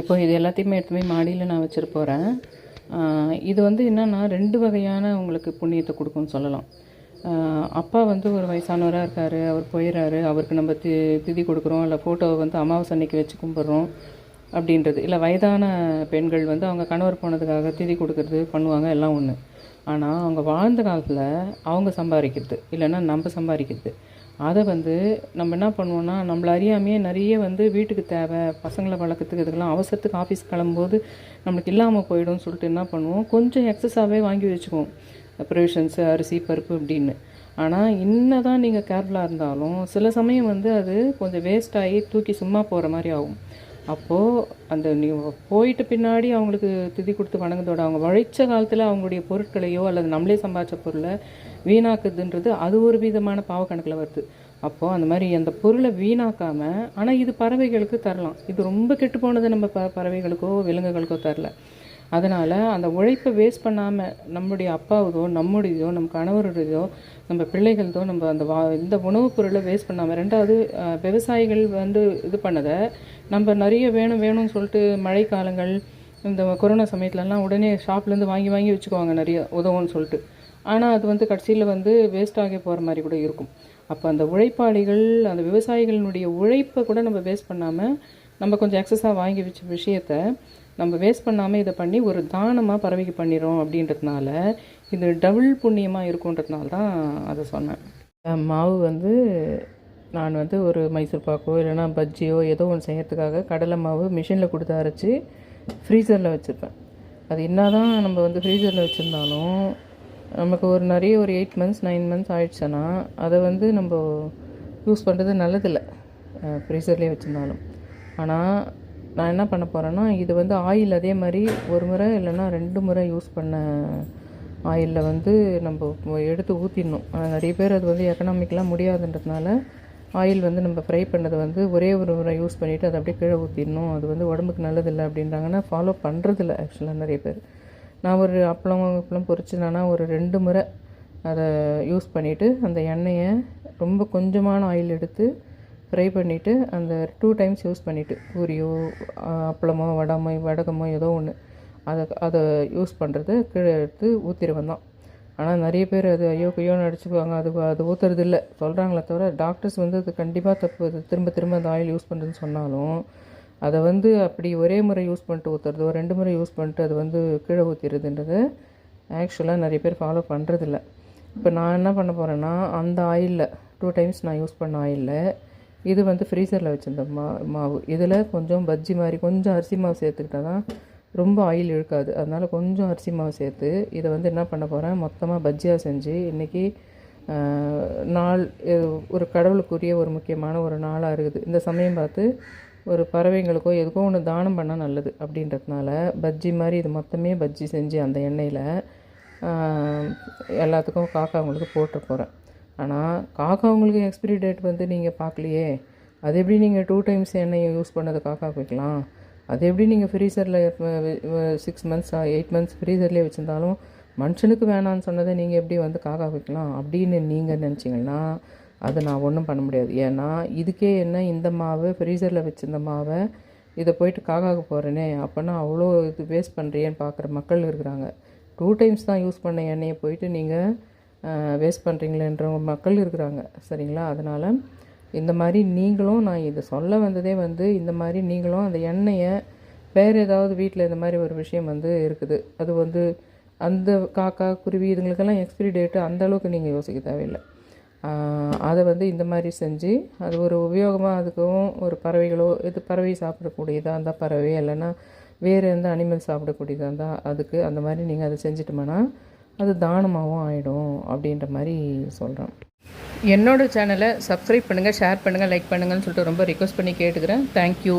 இப்போ இது எல்லாத்தையுமே எடுத்து போய் மாடியில் நான் வச்சுட்டு போகிறேன் இது வந்து என்னென்னா ரெண்டு வகையான உங்களுக்கு புண்ணியத்தை கொடுக்கும்னு சொல்லலாம். அப்பா வந்து ஒரு வயசானவராக இருக்கார் அவர் போயிடுறாரு அவருக்கு நம்ம தி திதி கொடுக்குறோம் இல்லை ஃபோட்டோவை வந்து அமாவாசை அன்னைக்கு வச்சு கும்பிட்றோம் அப்படின்றது. இல்லை வயதான பெண்கள் வந்து அவங்க கணவர் போனதுக்காக திதி கொடுக்கறது பண்ணுவாங்க எல்லாம் ஒன்று ஆனால் அவங்க வாழ்ந்த காலத்தில் அவங்க சம்பாதிக்கிறது இல்லைன்னா நம்ம சம்பாதிக்கிறது. அதை வந்து நம்ம என்ன பண்ணுவோம்னா நம்மள அறியாமையே நிறைய வந்து வீட்டுக்கு தேவை பசங்களை வளர்க்கறதுக்கு இதுக்கெல்லாம் அவசரத்துக்கு ஆஃபீஸ் கிளம்பும்போது நம்மளுக்கு இல்லாமல் போயிடும்னு சொல்லிட்டு என்ன பண்ணுவோம்? கொஞ்சம் எக்ஸஸாகவே வாங்கி வச்சுக்குவோம். ப்ரொவிஷன்ஸு அரிசி பருப்பு அப்படின்னு ஆனால் என்ன தான் நீங்கள் கேர்ஃபுல்லாக இருந்தாலும் சில சமயம் வந்து அது கொஞ்சம் வேஸ்ட் ஆகி தூக்கி சும்மா போகிற மாதிரி ஆகும். அப்போது அந்த நீ போயிட்டு பின்னாடி அவங்களுக்கு திதி கொடுத்து வணங்குதோட அவங்க உழைச்ச காலத்தில் அவங்களுடைய பொருட்களையோ அல்லது நம்மளே சம்பாதிச்ச பொருளை வீணாக்குதுன்றது அது ஒரு விதமான பாவக்கணக்கில் வருது. அப்போது அந்த மாதிரி அந்த பொருளை வீணாக்காமல் ஆனால் இது பறவைகளுக்கு தரலாம். இது ரொம்ப கெட்டு போனது நம்ம ப பறவைகளுக்கோ விலங்குகளுக்கோ தரல. அதனால் அந்த உழைப்பை வேஸ்ட் பண்ணாமல் நம்முடைய அப்பாவுதோ நம்முடையதோ நம்ம கணவருடையதோ நம்ம பிள்ளைகளதோ நம்ம அந்த வா இந்த உணவுப் பொருளை வேஸ்ட் பண்ணாமல் ரெண்டாவது விவசாயிகள் வந்து இது பண்ணதை நம்ம நிறைய வேணும் வேணும்னு சொல்லிட்டு மழைக்காலங்கள் இந்த கொரோனா சமயத்துலலாம் உடனே ஷாப்லேருந்து வாங்கி வாங்கி வச்சுக்குவாங்க நிறைய உதவும்னு சொல்லிட்டு. ஆனால் அது வந்து கடைசியில் வந்து வேஸ்ட் ஆகி போகிற மாதிரி கூட இருக்கும். அப்போ அந்த உழைப்பாளிகள் அந்த விவசாயிகளினுடைய உழைப்பை கூட நம்ம வேஸ்ட் பண்ணாமல் நம்ம கொஞ்சம் எக்ஸஸாக வாங்கி வச்ச விஷயத்த நம்ம வேஸ்ட் பண்ணாமல் இதை பண்ணி ஒரு தானமாக பறவைக்கு பண்ணிடுறோம் அப்படின்றதுனால இது டபுள் புண்ணியமாக இருக்குன்றதுனால தான் அதை சொன்னேன். மாவு வந்து நான் வந்து ஒரு மைசூர் பாக்கோ இல்லைனா பஜ்ஜியோ ஏதோ ஒன்று செய்யறதுக்காக கடலை மாவு மிஷினில் கொடுத்து அரைச்சி ஃப்ரீசரில் வச்சுருப்பேன். அது என்ன தான் நம்ம வந்து ஃப்ரீசரில் வச்சுருந்தாலும் நமக்கு ஒரு நிறைய ஒரு எயிட் மந்த்ஸ் நைன் மந்த்ஸ் ஆயிடுச்சுன்னா அதை வந்து நம்ம யூஸ் பண்ணுறது நல்லதில்லை. ஃப்ரீசர்லேயே வச்சுருந்தாலும். ஆனால் நான் என்ன பண்ண போகிறேன்னா இது வந்து ஆயில் அதே மாதிரி ஒரு முறை இல்லைன்னா ரெண்டு முறை யூஸ் பண்ண ஆயிலில் வந்து நம்ம எடுத்து ஊற்றிடணும் நிறைய பேர் அது வந்து எக்கனாமிக்கலாக முடியாதுன்றதுனால ஆயில் வந்து நம்ம ஃப்ரை பண்ணதை வந்து ஒரே ஒரு முறை யூஸ் பண்ணிவிட்டு அதை அப்படியே கீழே ஊற்றிடணும் அது வந்து உடம்புக்கு நல்லதில்லை அப்படின்றாங்கன்னா ஃபாலோ பண்ணுறதில்ல ஆக்சுவலாக நிறைய பேர். நான் ஒரு அப்பளம் அப்பளம் பொறிச்சினானா ஒரு ரெண்டு முறை அதை யூஸ் பண்ணிவிட்டு அந்த எண்ணெயை ரொம்ப கொஞ்சமான ஆயில் எடுத்து ஃப்ரை பண்ணிவிட்டு அந்த டூ டைம்ஸ் யூஸ் பண்ணிவிட்டு பூரியோ அப்பளமோ வடமோ வடகமோ ஏதோ ஒன்று அதை அதை யூஸ் பண்ணுறது கீழே எடுத்து ஊற்றிடுவேன் தான். ஆனால் நிறைய பேர் அது ஐயோ கையோன்னு அடிச்சுக்குவாங்க அது அது ஊற்றுறது இல்லை சொல்கிறாங்களே தவிர டாக்டர்ஸ் வந்து அது கண்டிப்பாக தப்பு. அது திரும்ப திரும்ப அந்த ஆயில் யூஸ் பண்ணுறதுன்னு சொன்னாலும் அதை வந்து அப்படி ஒரே முறை யூஸ் பண்ணிட்டு ஊற்றுறதோ ரெண்டு முறை யூஸ் பண்ணிட்டு அது வந்து கீழே ஊற்றிடுதுன்றது ஆக்சுவலாக நிறைய பேர் ஃபாலோ பண்ணுறதில்ல இப்போ நான் என்ன பண்ண போகிறேன்னா அந்த ஆயிலில் டூ டைம்ஸ் நான் யூஸ் பண்ண ஆயிலில் இது வந்து ஃப்ரீசரில் வச்சுருந்த மா மாவு. இதில் கொஞ்சம் பஜ்ஜி மாதிரி கொஞ்சம் அரிசி மாவு சேர்த்துக்கிட்டா தான் ரொம்ப ஆயில் இழுக்காது. அதனால் கொஞ்சம் அரிசி மாவு சேர்த்து இதை வந்து என்ன பண்ண போகிறேன் மொத்தமாக பஜ்ஜியாக செஞ்சு இன்றைக்கி நாள் இது ஒரு கடவுளுக்குரிய ஒரு முக்கியமான ஒரு நாளாக இருக்குது. இந்த சமயம் பார்த்து ஒரு பறவைங்களுக்கோ எதுக்கோ ஒன்று தானம் பண்ணால் நல்லது அப்படின்றதுனால பஜ்ஜி மாதிரி இது மொத்தமே பஜ்ஜி செஞ்சு அந்த எண்ணெயில் எல்லாத்துக்கும் காக்காங்களுக்கு போட்டு போகிறேன் ஆனால் காக்காங்களுக்கு எக்ஸ்பிரி டேட் வந்து நீங்கள் பார்க்கலையே அது எப்படி நீங்கள் டூ டைம்ஸ் எண்ணெயை யூஸ் பண்ணதை காக்கா வைக்கலாம் அது எப்படி நீங்கள் ஃப்ரீசரில் சிக்ஸ் மந்த்ஸ் எயிட் மந்த்ஸ் ஃப்ரீசர்லேயே வச்சுருந்தாலும் மனுஷனுக்கு வேணான்னு சொன்னதை நீங்கள் எப்படி வந்து காக்கா வைக்கலாம் அப்படின்னு நீங்கள் நினச்சிங்கன்னா அதை நான் ஒன்றும் பண்ண முடியாது. ஏன்னா இதுக்கே என்ன இந்த மாவு ஃப்ரீசரில் வச்சிருந்த மாவை இதை போயிட்டு காக்காவுக்கு போகிறேனே அப்போனா அவ்வளோ இது வேஸ்ட் பண்ணுறியேன்னு பார்க்குற மக்கள் இருக்கிறாங்க. டூ டைம்ஸ் தான் யூஸ் பண்ண எண்ணெயை போயிட்டு நீங்கள் வேஸ்ட் பண்ணுறீங்களேன்ற மக்கள் இருக்கிறாங்க. சரிங்களா? அதனால் இந்த மாதிரி நீங்களும் நான் இதை சொல்ல வந்ததே வந்து இந்த மாதிரி நீங்களும் அந்த எண்ணெயை வேறு ஏதாவது வீட்டில் இந்த மாதிரி ஒரு விஷயம் வந்து இருக்குது. அது வந்து அந்த காக்கா குருவி இதுங்களுக்கெல்லாம் எக்ஸ்பிரி டேட்டு அந்த அளவுக்கு நீங்கள் யோசிக்க தேவையில்லை. அதை வந்து இந்த மாதிரி செஞ்சு அது ஒரு உபயோகமாக அதுக்கும் ஒரு பறவைகளோ இது பறவை சாப்பிடக்கூடியதாக இருந்தால் பறவை இல்லைன்னா வேறு எந்த அனிமல் சாப்பிடக்கூடியதாக இருந்தால் அதுக்கு அந்த மாதிரி நீங்கள் அதை செஞ்சிட்டோம்னா அது தானமாகவும் ஆகிடும் அப்படின்ற மாதிரி சொல்கிறேன் என்னோடய சேனலை சப்ஸ்கிரைப் பண்ணுங்கள் ஷேர் பண்ணுங்கள் லைக் பண்ணுங்கன்னு சொல்லிட்டு ரொம்ப ரிக்வஸ்ட் பண்ணி கேட்டுக்கிறேன். தேங்க்யூ